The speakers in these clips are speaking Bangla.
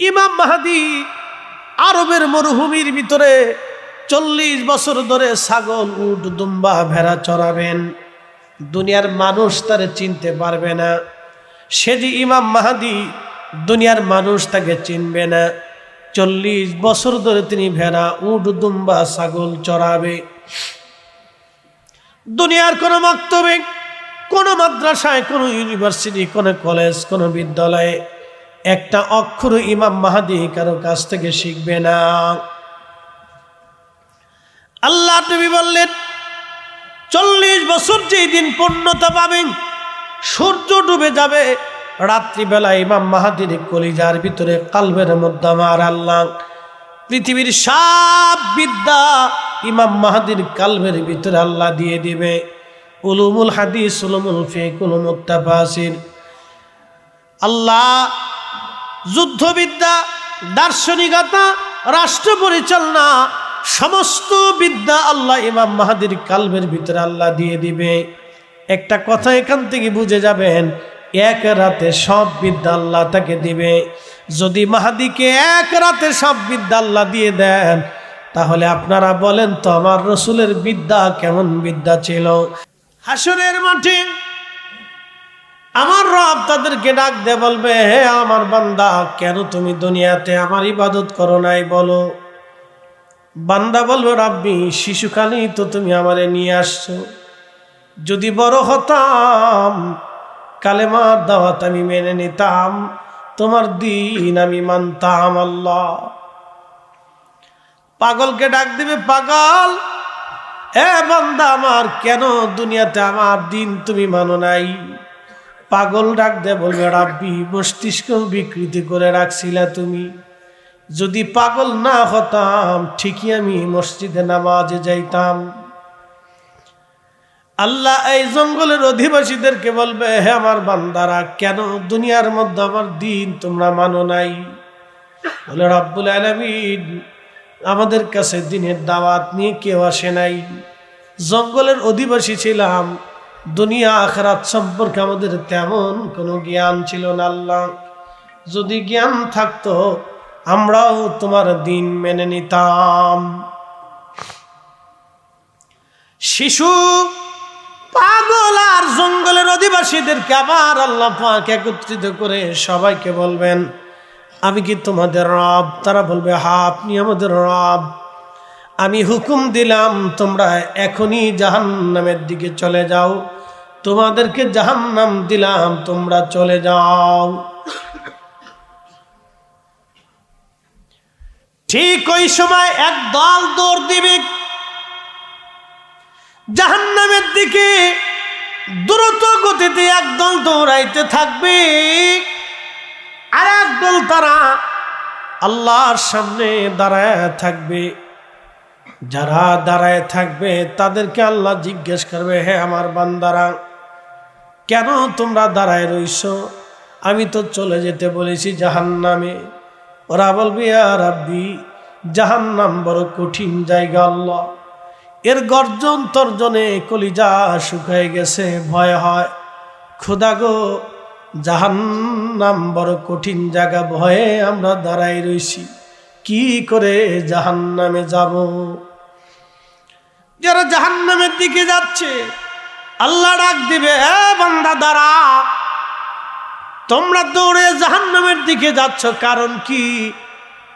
ইমাম মাহাদি আরবের মরুভূমির ভিতরে চল্লিশ বছর ধরে ছাগল, উট, দুম্বা ভেড়া চড়াবেন দুনিয়ার মানুষ তারে চিনতে পারবে না। সে যে ইমাম মাহাদি, দুনিয়ার মানুষ তাকে চিনবে না। চল্লিশ বছর ধরে তিনি ভেড়া, উট, দুম্বা, ছাগল চড়াবে দুনিয়ার কোনো বক্তব্যে কোনো মাদ্রাসায়, কোনো ইউনিভার্সিটি, কোনো কলেজ, কোনো বিদ্যালয়ে একটা অক্ষর ইমাম মাহাদি কারও কাছ থেকে শিখবে না। আল্লাহ নবী বললেন, চল্লিশ বছর যেই দিন পূর্ণতা পাবেন সূর্য ডুবে যাবে, রাত্রিবেলা ইমাম মাহাদির কলিজার ভিতরে কালবের মধ্যে আমার আল্লাহ, পৃথিবীর সব বিদ্যা ইমাম মাহাদির কালবের ভিতরে আল্লাহ দিয়ে দিবে। উলুমুল হাদিস, উলুমুল ফেক উলুমুল তাফাসির আল্লাহ যুদ্ধবিদ্যা, দার্শনিকতা রাষ্ট্র পরিচালনা সমস্ত বিদ্যা আল্লাহ ইমাম মাহাদির কালবের ভিতরে আল্লাহ দিয়ে দিবে। একটা কথা এখান থেকে বুঝে যাবেন, এক রাতে সব বিদ্যা আল্লাহ তাকে দিবে। যদি মাহাদিকে এক রাতে সব বিদ্যা আল্লাহ দিয়ে দেন, তাহলে আপনারা বলেন তো আমার রসুলের বিদ্যা কেমন বিদ্যা ছিল? হাসনের মাঠে আমার রব তাদেরকে ডাক দে বলবে, হে আমার বান্দা, কেন তুমি দুনিয়াতে আমার ইবাদত করো নাই বলো? বান্দা বলবে, রাব্বি, শিশুকালেই তো তুমি আমারে নিয়ে আসছো। যদি বড় হতাম, কালেমার দাওয়াত আমি মেনে নিতাম, তোমার দিন আমি মানতাম আল্লাহ। পাগলকে ডাক দিবে, পাগল, এ বান্দা আমার, কেন দুনিয়াতে আমার দিন তুমি মানো নাই? পাগল ডাক দে বলবে, রাব্বি মস্তিষ্ক বিকৃতি করে রাখছিলা তুমি। যদি পাগল না হতাম, ঠিকই আমি মসজিদে নামাজে যাইতাম। আল্লাহ এই জঙ্গলের অধিবাসীদেরকে বলবে, হে আমার বান্দারা, কেন দুনিয়ার মধ্যে আমার দিন তোমরা মানো নাই? বলে, রব্বুল আলমিন, আমাদের কাছে দিনের দাওয়াত নিয়ে কেউ আসে নাই। জঙ্গলের অধিবাসী ছিলাম দুনিয়া আখরাত সম্পর্কে আমাদের তেমন কোনো জ্ঞান ছিল না আল্লাহ। যদি জ্ঞান থাকতো, আমরাও তোমার দিন মেনে নিতাম। শিশু, পাগল আর জঙ্গলের অধিবাসীদেরকে আবার আল্লাহ পাক একত্রিত করে সবাইকে বলবেন, আমি কি তোমাদের রব? তারা বলবে, হা, আপনি আমাদের রব। আমি হুকুম দিলাম, তোমরা এখনই জাহান্নামের দিকে চলে যাও। তোমাদেরকে জাহান্নাম দিলাম, তোমরা চলে যাও। ঠিক ওই সময় এক দল দৌড় দিবে। জাহান্নামের দিকে দ্রুত গতিতে একদল দৌড়াইতে থাকবে। আর একদল তারা আল্লাহর সামনে দাঁড়ায় থাকবে। যারা দাঁড়ায় থাকবে, তাদেরকে আল্লাহ জিজ্ঞেস করবে, হে আমার বান্দারা কেন তোমরা দাঁড়ায় রইছ? আমি তো চলে যেতে বলেছি জাহান্নামে। ওরা বলবে আর আব্বি জাহান্নাম বড় কঠিন জায়গা আল্লাহ। এর গর্জন তর্জনে কলিজা শুকায় গেছে, ভয় হয়। খোদা গো, জাহান্নাম বড় কঠিন জায়গা, ভয়ে আমরা দাঁড়াই রইছি। কি করে জাহান্নামে যাব? যারা জাহান্নামের দিকে যাচ্ছে আল্লাহ ডাক দিবে, এ বান্দা, দাঁড়া। তোমরা দৌড়ে জাহান্নামের দিকে যাচ্ছ, কারণ কি?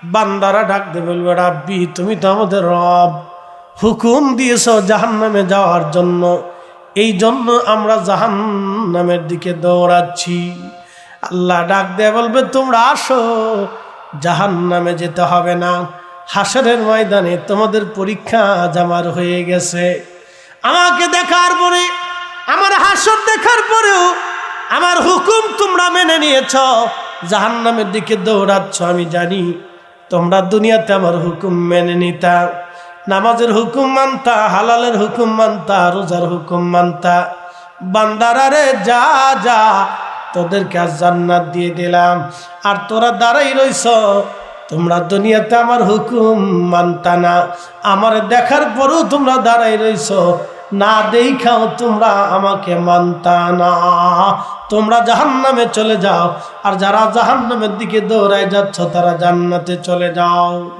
বান্দারা ডাক দেবে রাব্বি, তুমি তো আমাদের রব। হুকুম দিয়েছ জাহান্নামে যাওয়ার জন্য। এই জন্য আমরা জাহান্নামের দিকে দৌড়াচ্ছি। আল্লাহ ডাক দেয়া বলবে, তোমরা আসো। জাহান্নামে যেতে হবে না। হাসরের ময়দানে তোমাদের পরীক্ষা জামার হয়ে গেছে। আমাকে দেখার পরে আমার হাসর দেখার পরেও আমার হুকুম তোমরা মেনে নিয়েছ। জাহান্নামের দিকে দৌড়াচ্ছ, আমি জানি। তোমরা দুনিয়াতে আমার হুকুম মেনে নিতা। নামাজের হুকুম মানতা, হালালের হুকুম মানতা, রোজার হুকুম মানতা। বান্দারারে যা যা, তোদেরকে আজ জান্নাত দিয়ে দিলাম। আর তোরা দাঁড়াই রইছ, তোমরা দুনিয়াতে আমার হুকুম মানতা না। আমার দেখার পরেও তোমরা দাঁড়াই রইছ না দেখাও তোমরা আমাকে মানতা না। তোমরা জাহান্নামে চলে যাও, আর যারা জাহান্নামের দিকে দৌড়ায় যাচ্ছ, তারা জান্নাতে চলে যাও।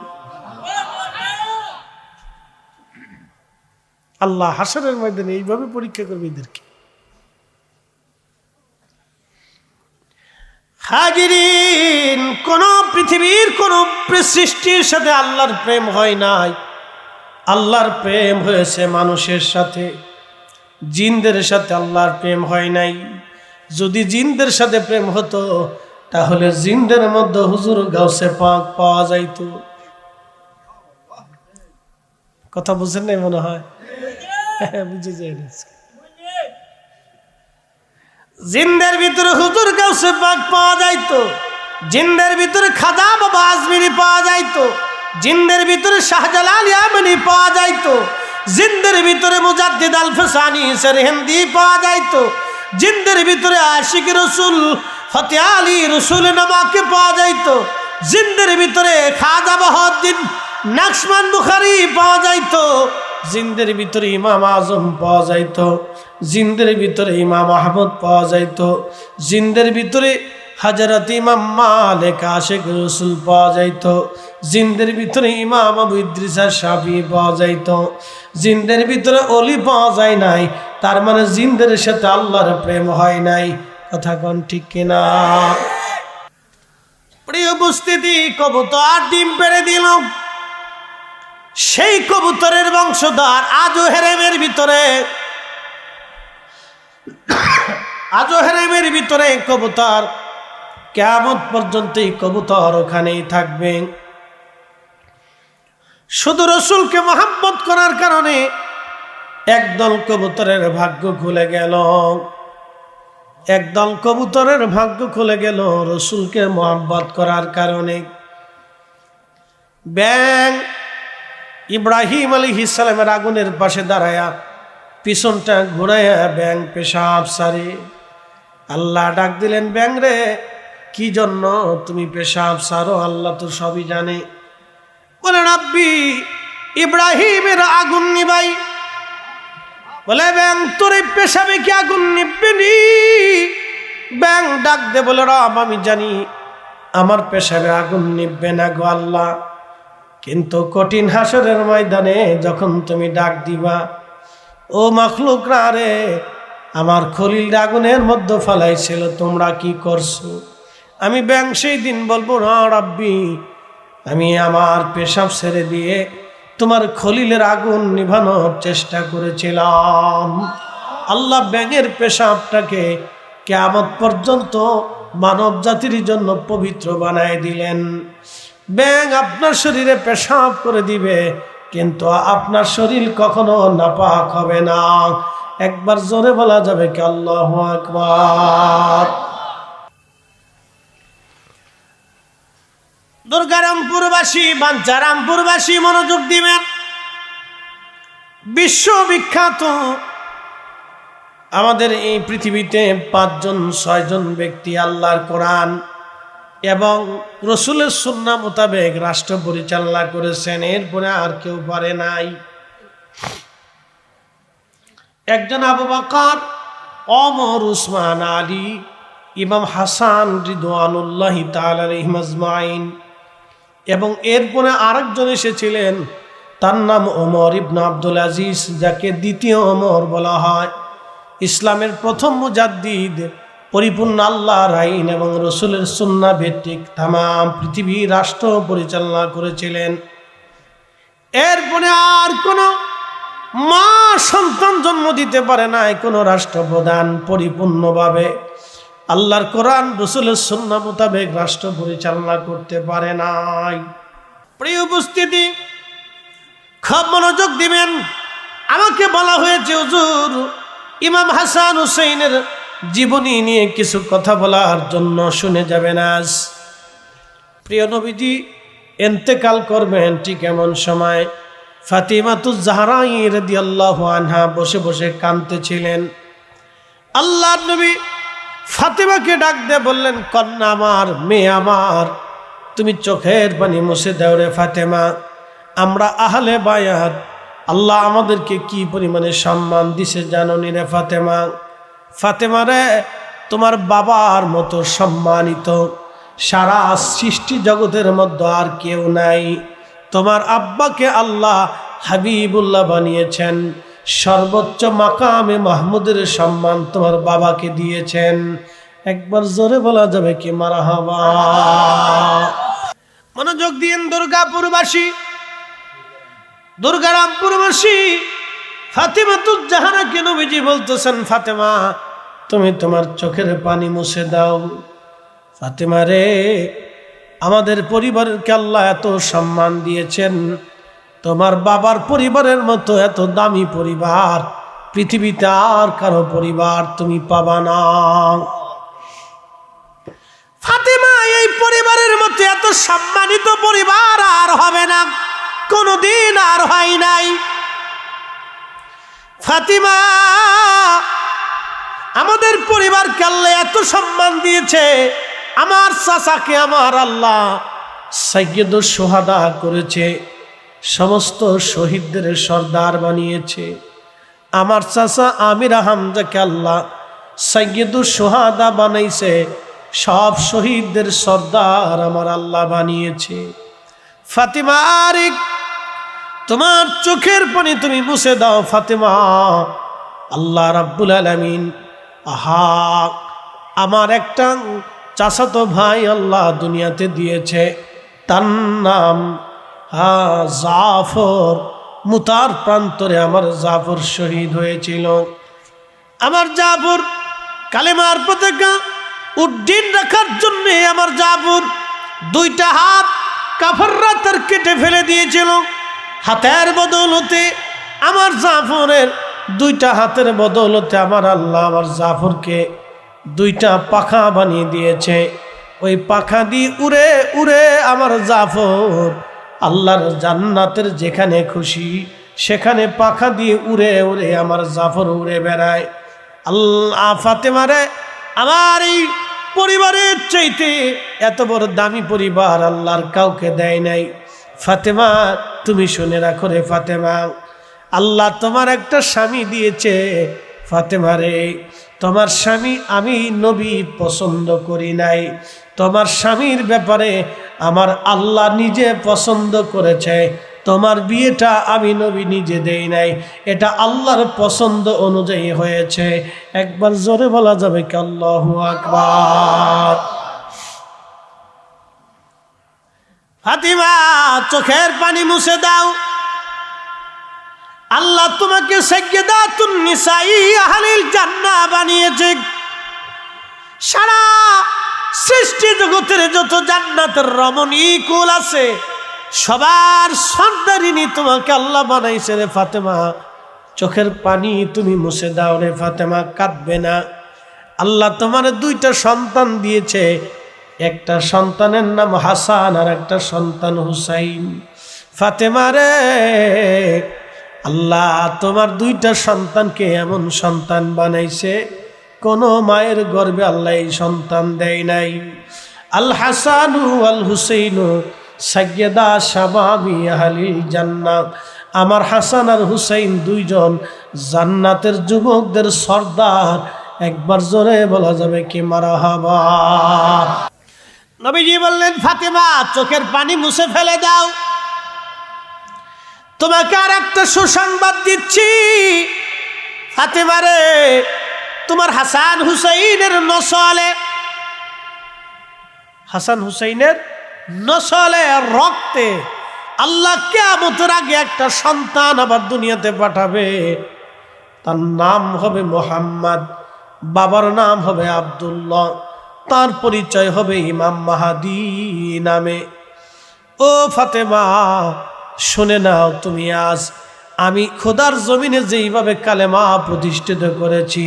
আল্লাহ হাসরের ময়দানে এইভাবে পরীক্ষা করবে এদেরকে। হাজিরিন, কোন পৃথিবীর কোন সৃষ্টির সাথে আল্লাহর প্রেম হয় নাই। আল্লাহর প্রেম হয়েছে মানুষের সাথে। জিনদের সাথে আল্লাহর প্রেম হয় নাই। যদি জিনদের সাথে প্রেম হতো, তাহলে জিনদের মধ্যে হুজুর গাউসে পাক পাওয়া যাইত। কথা বুঝেন নাই মনে হয়? বুঝে যায় জিন্দের ভিতরে হুজুর গাউসে পাক পাওয়া যাইতো। জিন্দের ভিতরে খাজা বাবা আজমিরি পাওয়া যাইতো। জিন্দের ভিতরে শাহজালাল ইয়ামানি পাওয়া যাইতো। জিন্দের ভিতরে মুজাদ্দিদ আল ফসানি হিন্দি পাওয়া যাইতো। জিন্দের ভিতরে আশিক রসুল, ফতে রসুল নামাকে পাওয়া যাইতো। জিন্দের ভিতরে খাজা বাহদ্দিন নাকসমান বুখারি পাওয়া যাইতো। জিন্দের ভিতরে ইমাম আজম পাওয়া যাইতো। জিন্দের ভিতরে ইমাম আহমদ পাওয়া যাইতো। জিন্দের ভিতরে হাজারত ইমাম মালেক আশেক রসুল পাওয়া যাইতো। জিন্দের ভিতরে ইমাম আবু ইদ্রিসা সাফি পাওয়া যাইতো। জিন্দের ভিতরে অলি পাওয়া যায় নাই, তার মানে জিন্দের সাথে আল্লাহর প্রেম হয় নাই। কথা কোন ঠিক কিনা? প্রিয় উপস্থিতি, কবুতর ডিম পেড়ে দিল। সেই কবুতরের বংশধর আজও হেরেমের ভিতরে। আজও হেরেমের ভিতরে কবুতর কেমন পর্যন্ত এই কবুতর ওখানেই থাকবে। শুধু রসুলকে মহাব্বত করার কারণে একদল কবুতরের ভাগ্য খুলে গেল। একদল কবুতরের ভাগ্য খুলে গেল রসুলকে মহাব্বত করার কারণে। ব্যাং! ইব্রাহিম আলী ইসালামের আগুনের পাশে দাঁড়ায়া পিছনটা ঘুরাইয়া ব্যাং পেশাব সারি। আল্লাহ ডাক দিলেন, ব্যাং রে কি জন্য তুমি পেশাব সারো? আল্লাহ তো সবই জানে। বলে, রাব্বি, ইব্রাহিমের আগুন নিবাই। বলে, ব্যাং, তোর এই পেশাবে কি আগুন নিববে নি? ব্যাং ডাক দে, বলে, রব, আমি জানি আমার পেশাবে আগুন নিববে না গো আল্লাহ। কিন্তু কঠিন হাসরের ময়দানে যখন তুমি ডাক দিবা, ও মখলুকরা রে, আমার খলিল আগুনের মধ্যে ফেলাইছিল, তোমরা কি করছ? আমি ব্যাং সেই দিন বলব, না রাব্বি, আমি আমার পেশাব ছেড়ে দিয়ে তোমার খলিলের আগুন নিভানোর চেষ্টা করেছিলাম। আল্লাহ ব্যাঙের পেশাবটাকে কেমত পর্যন্ত মানব জাতির জন্য পবিত্র বানায় দিলেন। ব্যাং আপনার শরীরে পেশাব করে দিবে, কিন্তু আপনার শরীর কখনো নাপাক হবে না। একবার জোরে বলা যাবে কি আল্লাহ আকবার। দুর্গারামপুরবাসী বাঞ্চারামপুরবাসী মনোযোগ দিবেন। বিশ্ববিখ্যাত আমাদের এই পৃথিবীতে পাঁচজন, ছয়জন ব্যক্তি আল্লাহর কোরআন এবং রসুলের সুন্না মোতাবেক রাষ্ট্র পরিচালনা করেছেন, এরপরে আর কেউ পারে নাই। একজন আবু বাকার, অমর উসমান আলী, ইমাম হাসান রিদওয়ানুল্লাহ তালমাইন এবং এরপরে আরেকজন এসেছিলেন, তার নাম ওমর ইবনা আব্দুল আজিজ, যাকে দ্বিতীয় ওমর বলা হয়। ইসলামের প্রথম মুজাদ্দিদ, পরিপূর্ণ আল্লাহর আইন এবং রসুলের সুন্না ভিত্তিক তাম পৃথিবী রাষ্ট্র পরিচালনা করেছিলেন। এরপরে আর কোনো মা সন্তান জন্ম দিতে পারে নাই, কোনো রাষ্ট্রপ্রধান পরিপূর্ণভাবে। আল্লাহর কোরআন, রসুলের সন্না মোতাবেক রাষ্ট্র পরিচালনা করতে পারে নাই। প্রিয় উপস্থিতি, খুব মনোযোগ দিবেন। আমাকে বলা হয়েছে, হুজুর, ইমাম হাসান হুসেইনের জীবনী নিয়ে কিছু কথা বলার জন্য শুনে যাবেন আজ। প্রিয় নবীজি, এন্তেকাল করবেন ঠিক এমন সময়। ফাতিমাতু জাহরাই রদি আল্লাহ আনহা বসে বসে কাঁদতেছিলেন। আল্লাহ নবী ফাতেমাকে ডাক দিয়ে বললেন, কন্যা আমার, মেয়ে আমার, তুমি চোখের পানি মুছে দাও রে ফাতেমা। আমরা আহলে বায়াত, আল্লাহ আমাদেরকে কি পরিমাণে সম্মান দিছে জাননি রে ফাতেমা। ফাতেমা রে, তোমার বাবার মতো সম্মানিত, সারা সৃষ্টি জগতের মধ্যে আর কেউ নাই। তোমার আব্বাকে আল্লাহ হাবিবুল্লাহ বানিয়েছেন। সর্বোচ্চ মাকামে মাহমুদের সম্মান তোমার বাবাকে দিয়েছেন। একবার জোরে বলা যাবে কি মারা হবা মনোযোগ দিন দুর্গাপুরবাসী। দুর্গারামপুরবাসী ফাতেমা তুজাহানাকে নবীজি বলতেছেন, ফাতেমা, তুমি তোমার চোখের পানি মুছে দাও। ফাতেমা রে, আমাদের পরিবারকে আল্লাহ এত সম্মান দিয়েছেন। তোমার বাবার পরিবারের মতো এত দামি পরিবার, পৃথিবীতে আর কারও পরিবার তুমি পাবা না। এই পরিবারের মতো এত সম্মানিত পরিবার আর হবে না, কোনোদিন আর হয় নাই। ফাতিমা, আমাদের পরিবারকে আল্লাহ এত সম্মান দিয়েছে, আমার চাচাকে, আমার আল্লাহ সৈয়দ সোহাদা করেছে। সমস্ত শহীদদের সর্দার বানিয়েছে। আমার চাচা আমির হামজাকে আল্লাহ সৈয়দ সোহাদা বানাইছে। সব শহীদদের সর্দার আমার আল্লাহ বানিয়েছে। ফাতিমা আরিক তোমার চোখের পানি তুমি মুছে দাও ফাতেমা। আল্লাহ রাব্বুল আলামিন, আহা, আমার একটা চাচাতো ভাই আল্লাহ দুনিয়াতে দিয়েছে। তার নাম হা, জাফর, মুতার প্রান্তরে আমার জাফর শহীদ হয়েছিল। আমার জাফর কালেমার পতাকা উড্ডিন রাখার জন্যে আমার জাফর দুইটা হাত কাফররা তার কেটে ফেলে দিয়েছিল। হাতের বদৌলতে আমার জাফরের দুইটা হাতের বদৌলতে আমার আল্লাহ আমার জাফরকে দুইটা পাখা বানিয়ে দিয়েছে। ওই পাখা দিয়ে উড়ে উড়ে আমার জাফর আল্লাহর জান্নাতের যেখানে খুশি, সেখানে পাখা দিয়ে উড়ে উড়ে আমার জাফর উড়ে বেড়ায়। আল্লাহ ফাতেমারে, আমার এই পরিবারের চাইতে এত বড় দামি পরিবার আল্লাহর কাউকে দেয় নাই। ফাতেমা, তুমি শুনে রাখো রে ফাতেমা, আল্লাহ তোমার একটা স্বামী দিয়েছে। ফাতেমা রে, তোমার স্বামী আমি নবী পছন্দ করি নাই। তোমার স্বামীর ব্যাপারে আমার আল্লাহ নিজে পছন্দ করেছে। তোমার বিয়েটা আমি নবী নিজে দেই নাই। এটা আল্লাহর পছন্দ অনুযায়ী হয়েছে। একবার জোরে বলা যাবে কি আল্লাহ আকবার। চোখের পানি মুছে দাও। আল্লাহ তোমাকে জান্নাহ বানিয়েছে। সারা সৃষ্টি জগতের যত জান্নাতের রমণী কুল আছে, সবার সন্তারিনী তোমাকে আল্লাহ বানাইছে রে ফাতেমা। চোখের পানি তুমি মুছে দাও রে ফাতেমা, কাঁদবে না। আল্লাহ তোমার দুইটা সন্তান দিয়েছে, একটা সন্তানের নাম হাসান আর একটা সন্তান হুসাইন। ফাতেমা রে, আল্লাহ তোমার দুইটা সন্তানকে এমন সন্তান বানাইছে কোনো মায়ের গর্বে আল্লাহ সন্তান দেয় নাই। আল হাসানু আল হুসেইনু সাজ্ঞেদা শাবাবি আহলিল জান্নাত। আমার হাসান আর হুসাইন দুইজন জান্নাতের যুবকদের সর্দার। একবার জোরে বলা যাবে কি মারা হাবা। নবীজি বললেন, ফাতেমা, চোখের পানি মুছে ফেলে দাও। তোমাকে আর একটা সুসংবাদ দিচ্ছি। ফাতেমারে তোমার হাসান হুসাইনের নসলে, হাসান হুসাইনের নসলে রক্তে আল্লাহ কেমতের আগে একটা সন্তান আবার দুনিয়াতে পাঠাবে। তার নাম হবে মোহাম্মদ, বাবার নাম হবে আবদুল্লাহ, তার পরিচয় হবে ইমাম মাহাদি নামে। ও ফাতেমা, শুনে নাও তুমি আজ, আমি খোদার জমিনে যেইভাবে কালেমা প্রতিষ্ঠিত করেছি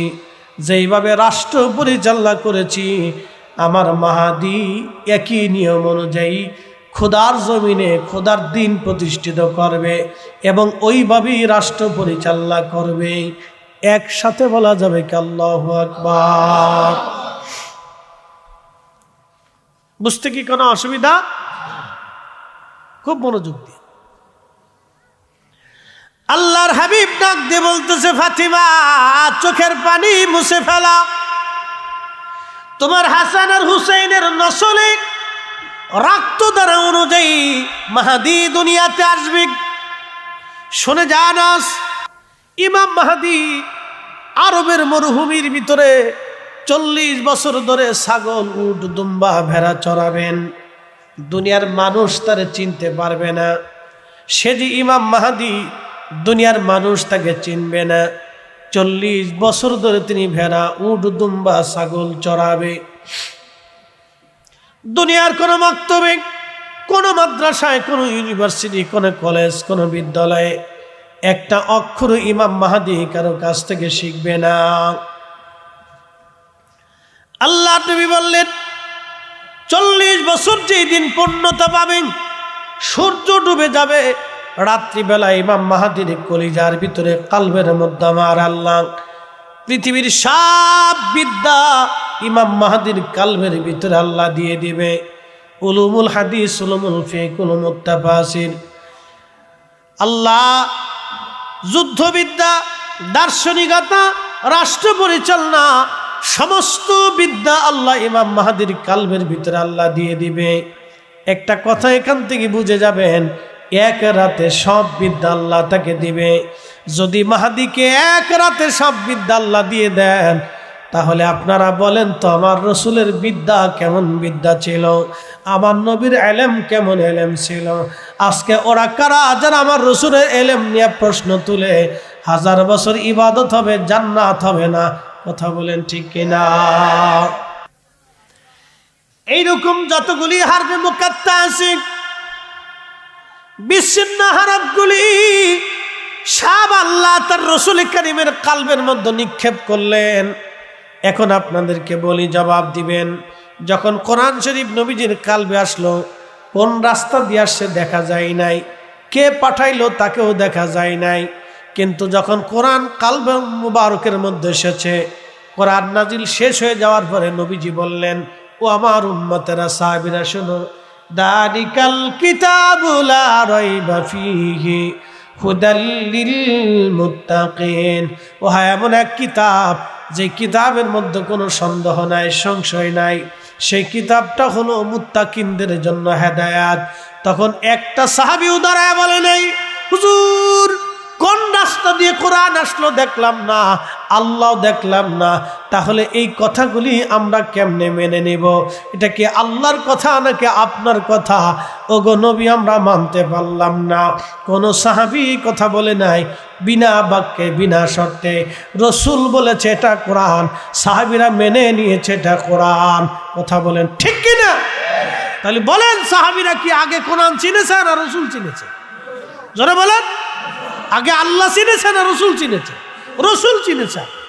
যেইভাবে রাষ্ট্র পরিচালনা করেছি, আমার মাহাদি একই নিয়ম অনুযায়ী খোদার জমিনে খোদার দিন প্রতিষ্ঠিত করবে এবং ওইভাবেই রাষ্ট্র পরিচালনা করবে। একসাথে বলা যাবে কি আল্লাহ আকবার। বুঝতে কি কোনো অসুবিধা? খুব মনোযোগ দিয়ে। আল্লাহর হাবিব ডাক দিয়ে বলতেছে, ফাতিমা, চোখের পানি মুছে ফেলা। তোমার হাসান আর হুসেইনের নসলে রক্ত দ্বারা অনুযায়ী মাহাদি দুনিয়াতে আসবে। শুনে জানাস ইমাম মাহাদি আরবের মরুভূমির ভিতরে চল্লিশ বছর ধরে ছাগল, উট, দুম্বা ভেড়া চড়াবেন দুনিয়ার মানুষ তারে চিনতে পারবে না। সে যে ইমাম মাহাদি দুনিয়ার মানুষ তাকে চিনবে না। চল্লিশ বছর ধরে তিনি ভেড়া, উট, দুম্বা, ছাগল চড়াবে। দুনিয়ার কোনো মক্তবে, কোনো মাদ্রাসায়, কোনো ইউনিভার্সিটি, কোনো কলেজ, কোনো বিদ্যালয়ে একটা অক্ষর ইমাম মাহাদি কারও কাছ থেকে শিখবে না। আল্লাহ নবী বললেন, চল্লিশ বছর যেই দিন পূর্ণতা পাবেন, সূর্য ডুবে যাবে রাত্রিবেলা ইমাম মাহাদির কলিজার ভিতরে কালবের মধ্যে আমার আল্লাহ, পৃথিবীর সব বিদ্যা ইমাম মাহাদির কালবের ভিতরে আল্লাহ দিয়ে দিবে। উলুমুল হাদিস, উলুমুল ফেক উলুমুল তাফাসির। আল্লাহ যুদ্ধবিদ্যা, দার্শনিকতা, রাষ্ট্র পরিচালনা, সমস্ত বিদ্যা আল্লাহ ইমাম মাহাদির কালবের ভিতরে আল্লাহ দিয়ে দিবে। একটা কথা এখান থেকে বুঝে যাবেন এক রাতে সব বিদ্যা আল্লাহ তাকে দিবে। যদি মাহাদিকে এক রাতে সব বিদ্যা আল্লাহ দিয়ে দেন, তাহলে আপনারা বলেন তো, আমার রসুলের বিদ্যা কেমন বিদ্যা ছিল? আমার নবীর এলেম কেমন এলেম ছিল? আজকে ওরা কারা যারা আমার রসুলের এলেম নিয়ে প্রশ্ন তুলে? হাজার বছর ইবাদত হবে, জান্নাত হবে না? কথা বলেন ঠিক কিনা? এইরকম যতগুলি হারবে মুকাত্তা আছে বিচ্ছিন্ন হারবগুলি সব আল্লাহ তার রসুল করিমের কালবের মধ্যে নিক্ষেপ করলেন। এখন আপনাদেরকে বলি জবাব দিবেন, যখন কোরআন শরীফ নবীজির কালবে আসলো, কোন রাস্তা দিয়ে আসছে দেখা যায় নাই, কে পাঠাইলো তাকেও দেখা যায় নাই। কিন্তু যখন কোরআন কালবে মুবারকের মধ্যে এসেছে, কোরআন নাজিল শেষ হয়ে যাওয়ার পরে নবীজি বললেন, ও আমার উম্মতেরা, সাহাবিরা, শোনো দারিকাল কিতাবুলা রাইবা ফিহি হুদাল্লিল মুত্তাকিন। ও হ্যাঁ এমন এক কিতাব, যে কিতাবের মধ্যে কোনো সন্দেহ নাই, সংশয় নাই। সেই কিতাবটা হলো মুত্তাকিনদের জন্য হেদায়াত। তখন একটা সাহাবি উদারায় বলে নেই, হুজুর, কোন রাস্তা দিয়ে কোরআন আসলো দেখলাম না। আল্লাহ দেখলাম না, তাহলে এই কথাগুলি আমরা কেমনে মেনে নেব? এটা কি আল্লাহর কথা নাকি আপনার কথা? ও গো নবী, আমরা মানতে পারলাম না। কোনো সাহাবি কথা বলে নাই, বিনা বাক্যে, বিনা শর্তে। রসুল বলেছে, এটা কোরআন। সাহাবিরা মেনে নিয়েছে, এটা কোরআন। কথা বলেন, ঠিক কিনা তাহলে বলেন, সাহাবিরা কি আগে কোরআন চিনেছে না রসুল চিনেছে? জোরে বলেন, আগে আল্লাহ চিনেছে না রসুল চিনেছে? রসুল চিনেছে